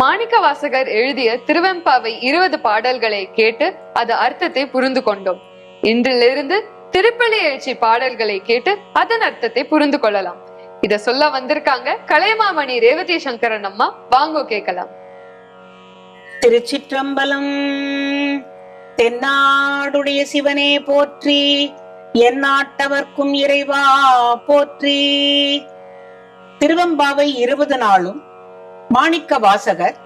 மாணிக்க வாசகர் எழுதிய திருவெம்பாவை இருபது பாடல்களை கேட்டு அது அர்த்தத்தை புரிந்து கொண்டோம். இன்றிலிருந்து திருப்பள்ளி எழுச்சி பாடல்களை கேட்டு அதன் அர்த்தத்தை புரிந்து கொள்ளலாம். இத சொல்ல வந்திருக்காங்க கலைமாமணி ரேவதி சங்கரன் அம்மா. வாங்கோ கேட்கலாம். திருச்சிற்றம்பலம் தென்னாடுடைய சிவனே போற்றி என் நாட்டவர்க்கும் இறைவா போற்றி. திருவெம்பாவை இருபது நாளும் மாணிக்க வாசகர்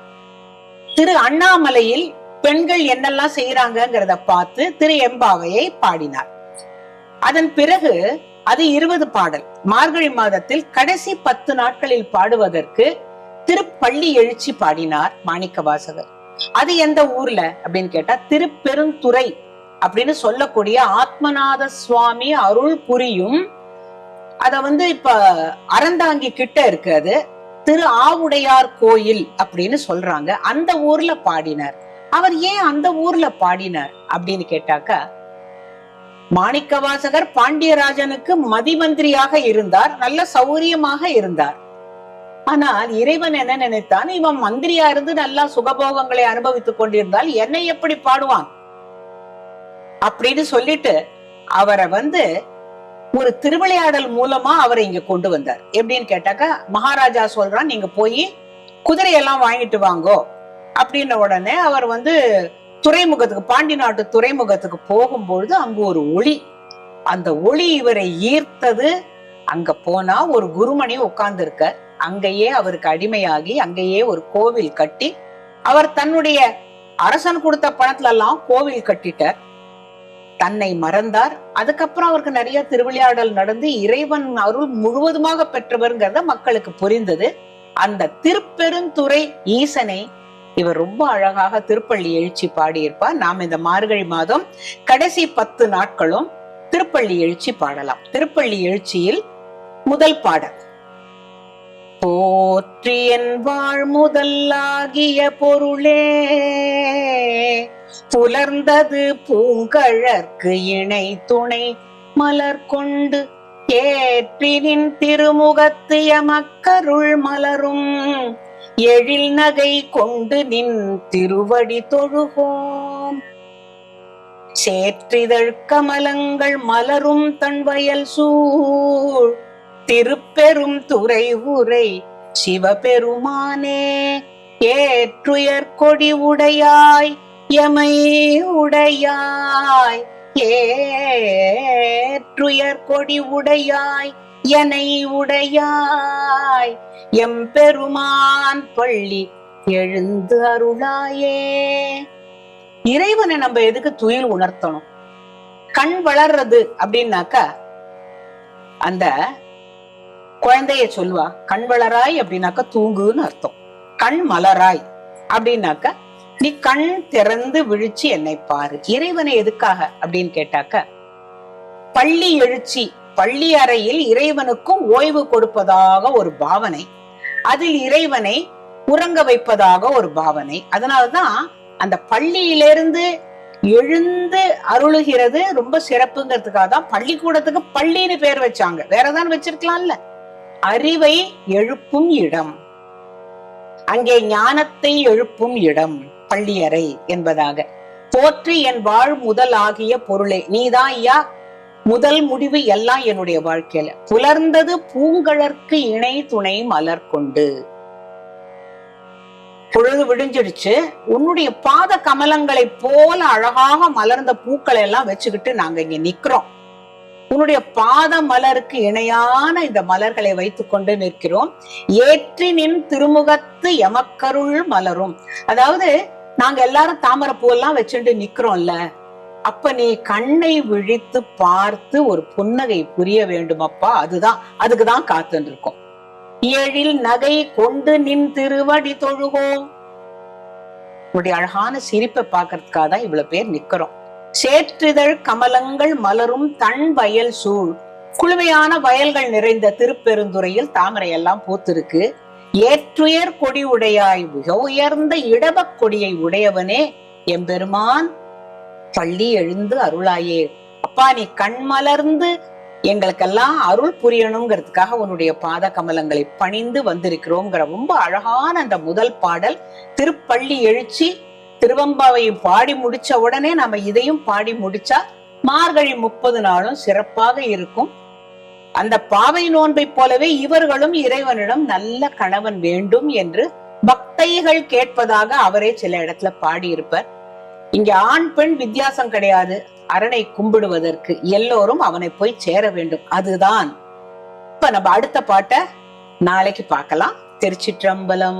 திரு அண்ணாமலையில் பெண்கள் என்னெல்லாம் செய்யறாங்கிறத பார்த்து திரு எம்பாவையை பாடினார். அதன் பிறகு அது இருபது பாடல். மார்கழி மாதத்தில் கடைசி பத்து நாட்களில் பாடுவதற்கு திருப்பள்ளி எழுச்சி பாடினார் மாணிக்க வாசகர். அது எந்த ஊர்ல அப்படின்னு கேட்டா திருப்பெருந்துறை அப்படின்னு சொல்லக்கூடிய ஆத்மநாத சுவாமி அருள் புரியும் அத வந்து இப்ப அறந்தாங்கி கிட்ட இருக்கு அது. திரு ஆவுடையார் கோயில் அப்படின்னு சொல்றாங்க. அந்த ஊர்ல பாடினார். அவர் ஏன் அந்த ஊர்ல பாடினார் அப்படின்னு கேட்டாக்க மாணிக்கவாசகர் பாண்டியராஜனுக்கு மதிமந்திரியாக இருந்தார் நல்ல சௌரியமாக இருந்தார். ஆனால் இறைவன் என்ன நினைத்தான் இவன் மந்திரியா இருந்து நல்லா சுகபோகங்களை அனுபவித்துக் கொண்டிருந்தால் என்னை எப்படி பாடுவான்? அப்படின்னு சொல்லிட்டு அவரை வந்து ஒரு திருவிளையாடல் மூலமா அவரை இங்க கொண்டு வந்தார். எப்படின்னு கேட்டாக்கா மகாராஜா சொல்றான் நீங்க போய் குதிரையெல்லாம் வாங்கிட்டு வாங்கோ. அப்படின்ன உடனே அவர் வந்து துறைமுகத்துக்கு பாண்டி நாட்டு துறைமுகத்துக்கு போகும்பொழுது அங்கு ஒரு ஒளி. அந்த ஒளி இவரை ஈர்த்தது. அங்க போனா ஒரு குருமணி உட்கார்ந்து இருக்க அங்கேயே அவருக்கு அடிமையாகி அங்கேயே ஒரு கோவில் கட்டி அவர் தன்னுடைய அரசன் கொடுத்த பணத்துல எல்லாம் கோவில் கட்டிட்டார். தன்னை மறந்தார். அதுக்கப்புறம் அவருக்கு நிறைய திருவிளையாடல் நடந்து இறைவன் அருள் முழுவதுமாக பெற்றவருங்கிறத மக்களுக்கு புரிந்தது. அந்த திருப்பெருந்துறை ஈசனை இவர் ரொம்ப அழகாக திருப்பள்ளி எழுச்சி பாடியிருப்பார். நாம் இந்த மார்கழி மாதம் கடைசி பத்து நாட்களும் திருப்பள்ளி எழுச்சி பாடலாம். திருப்பள்ளி எழுச்சியில் முதல் பாடல். போற்றியன் வாழ் முதலாகிய பொருளே புலர்ந்தது பூங்கழற்கு இணை துணை மலர் கொண்டு ஏற்றினின் திருமுகத்து எமக்கருள் மலரும். எழில் நகை கொண்டு நின் திருவடி தொழுகோம். சேற்றிதழ் கமலங்கள் மலரும் தன் வயல் சூழ். திருப்பெரும் துறை உரை சிவபெருமானே ஏற்றுயர் கொடி உடையாய். எமை உடையாய் ஏற்றுயர் கொடி உடையாய் எனை உடையாய். எம்பெருமான் பள்ளி எழுந்து அருளாயே. இறைவனை நம்ம எதுக்கு துயில் உணர்த்தணும்? கண் வளர்றது அப்படின்னாக்கா அந்த குழந்தைய சொல்லுவா கண் வளராய் அப்படின்னாக்கா தூங்குன்னு அர்த்தம். கண் மலராய் அப்படின்னாக்கா நீ கண் திறந்து விழிச்சு என்னை பாரு. இறைவனை எதுக்காக அப்படின்னு கேட்டாக்க பள்ளி எழுச்சி பள்ளி அறையில் இறைவனுக்கும் ஓய்வு கொடுப்பதாக ஒரு பாவனை அதில் இறைவனை உறங்க வைப்பதாக ஒரு பாவனை. அதனாலதான் அந்த பள்ளியிலிருந்து எழுந்து அருளுகிறது ரொம்ப சிறப்புங்கிறதுக்காக தான் பள்ளிக்கூடத்துக்கு பள்ளின்னு பேர் வச்சாங்க. வேறதான் வச்சிருக்கலாம்ல. அறிவை எழுப்பும் இடம். அங்கே ஞானத்தை எழுப்பும் இடம். பள்ளியறை என்பதாக. போற்றி என் வாழ் முதல் ஆகிய பொருளே. நீதான் ஐயா முதல் முடிவு எல்லாம் என்னுடைய வாழ்க்கையில. புலர்ந்தது பூங்கழற்கு இணை துணை மலர் கொண்டு. பொழுது விடிஞ்சிடுச்சு. உன்னுடைய பாத கமலங்களை போல அழகாக மலர்ந்த பூக்களை எல்லாம் வச்சுக்கிட்டு நாங்க இங்க நிக்கிறோம். உன்னுடைய பாத மலருக்கு இணையான இந்த மலர்களை வைத்துக் கொண்டு நிற்கிறோம். ஏற்றினின் திருமுகத்து எமக்கருள் மலரும். அதாவது நாங்க எல்லாரும் தாமரை பூவெல்லாம் வச்சுட்டு நிக்கிறோம்ல. அப்ப நீ கண்ணை விழித்து பார்த்து ஒரு புன்னகை புரிய வேண்டுமப்பா? அதுதான் அதுக்குதான் காத்துன்னு இருக்கோம் ஏழில் நகை கொண்டு நின் திருவடி தொழுகோம். உன்னுடைய அழகான சிரிப்பை பார்க்கறதுக்காக தான் இவ்வளவு பேர் நிக்கிறோம். சேற்றிதழ் கமலங்கள் மலரும் தன் வயல் சூழ். குழுமையான வயல்கள் நிறைந்த திருப்பெருந்துறையில் தாமரை எல்லாம் பூத்திருக்கு. ஏற்றுயர் கொடி உடையாய் மிக உயர்ந்த இடபக் கொடியை உடையவனே எம்பெருமான். பள்ளி எழுந்து அருளாயே அப்பா நீ கண் மலர்ந்து எங்களுக்கெல்லாம் அருள் புரியணுங்கிறதுக்காக உன்னுடைய பாத கமலங்களை பணிந்து வந்திருக்கிறோம்ங்கிற ரொம்ப அழகான அந்த முதல் பாடல். திருப்பள்ளி எழுச்சி திருவம்பாவையும் பாடி முடிச்ச உடனே நம்ம இதையும் பாடி முடிச்சா மார்கழி முப்பது நாளும் சிறப்பாக இருக்கும். அந்த பாவை நோன்பை போலவே இவர்களும் இறைவனிடம் நல்ல கணவன் வேண்டும் என்று பக்தைகள் கேட்பதாக அவரே சில இடத்துல பாடியிருப்பார். இங்க ஆண் பெண் வித்தியாசம் கிடையாது. அரணை கும்பிடுவதற்கு எல்லோரும் அவனை போய் சேர வேண்டும். அதுதான். இப்ப நம்ம அடுத்த பாட்டை நாளைக்கு பார்க்கலாம். திருச்சிற்றம்பலம்.